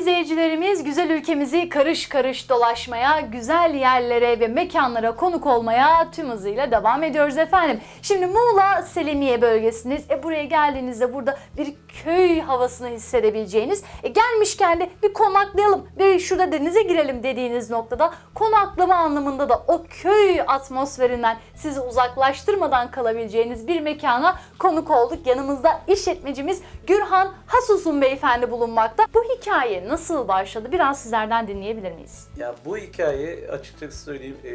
izleyicilerimiz güzel ülkemizi karış karış dolaşmaya, güzel yerlere ve mekanlara konuk olmaya tüm hızıyla devam ediyoruz efendim. Şimdi Muğla Selimiye bölgesindeyiz. E buraya geldiğinizde burada bir köy havasını hissedebileceğiniz, e gelmişken de bir konaklayalım, bir şurada denize girelim dediğiniz noktada konaklama anlamında da o köy atmosferinden sizi uzaklaştırmadan kalabileceğiniz bir mekana konuk olduk. Yanımızda işletmecimiz Gürhan Hasusun beyefendi bulunmakta. Bu hikaye nasıl başladı? Biraz sizlerden dinleyebilir miyiz? Ya bu hikaye açıkçası söyleyeyim e,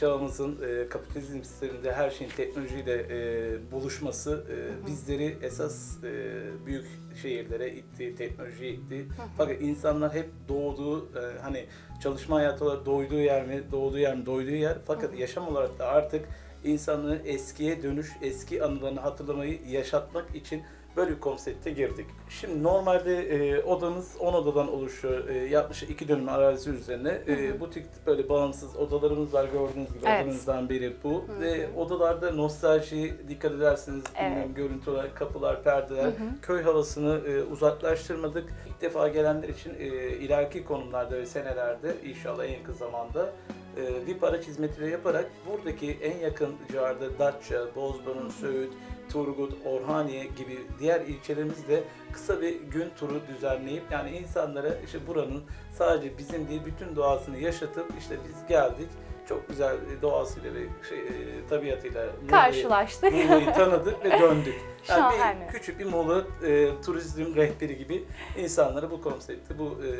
çağımızın e, kapitalizm sisteminde her şeyin teknolojiyle e, buluşması e, bizleri esas e, büyük şehirlere itti, teknolojiye itti. Fakat insanlar hep doğduğu e, hani çalışma hayatı olarak doyduğu yer mi, doğduğu yer mi, doyduğu yer. Fakat yaşam olarak da artık insanları eskiye dönüş, eski anılarını hatırlamayı yaşatmak için böyle bir konsepte girdik. Şimdi normalde e, odamız 10 odadan oluşuyor. E, yaklaşık 2 dönüm arazisi üzerine. E, bu tip böyle bağımsız odalarımız var gördüğünüz gibi. Evet. Odanızdan biri bu. Ve odalarda nostalji dikkat ederseniz Evet. görüntü olarak kapılar, perdeler, köy havasını e, uzaklaştırmadık. İlk defa gelenler için e, ileriki konumlarda ve senelerde inşallah en yakın zamanda e, VIP araç hizmetiyle yaparak buradaki en yakın civarda Datça, Bozburun, Söğüt, Turgut, Orhaniye gibi diğer ilçelerimizde kısa bir gün turu düzenleyip yani insanlara işte buranın sadece bizim değil bütün doğasını yaşatıp işte biz geldik çok güzel doğasıyla ve şey, e, tabiatıyla Karşılaştık. Muğla'yı tanıdık ve döndük. Yani Şahane. bir, küçük bir Muğla e, turizm rehberi gibi insanlara bu konsepti, bu e,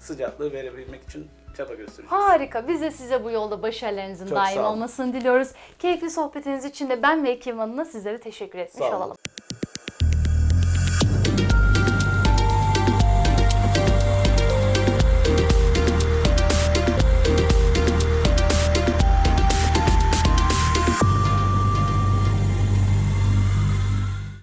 sıcaklığı verebilmek için çaba göstereceğiz. Harika. Biz de size bu yolda başarılarınızın Çok daim olmasını diliyoruz. Keyifli sohbetiniz için de ben ve ekibim adına sizlere teşekkür etmiş olalım.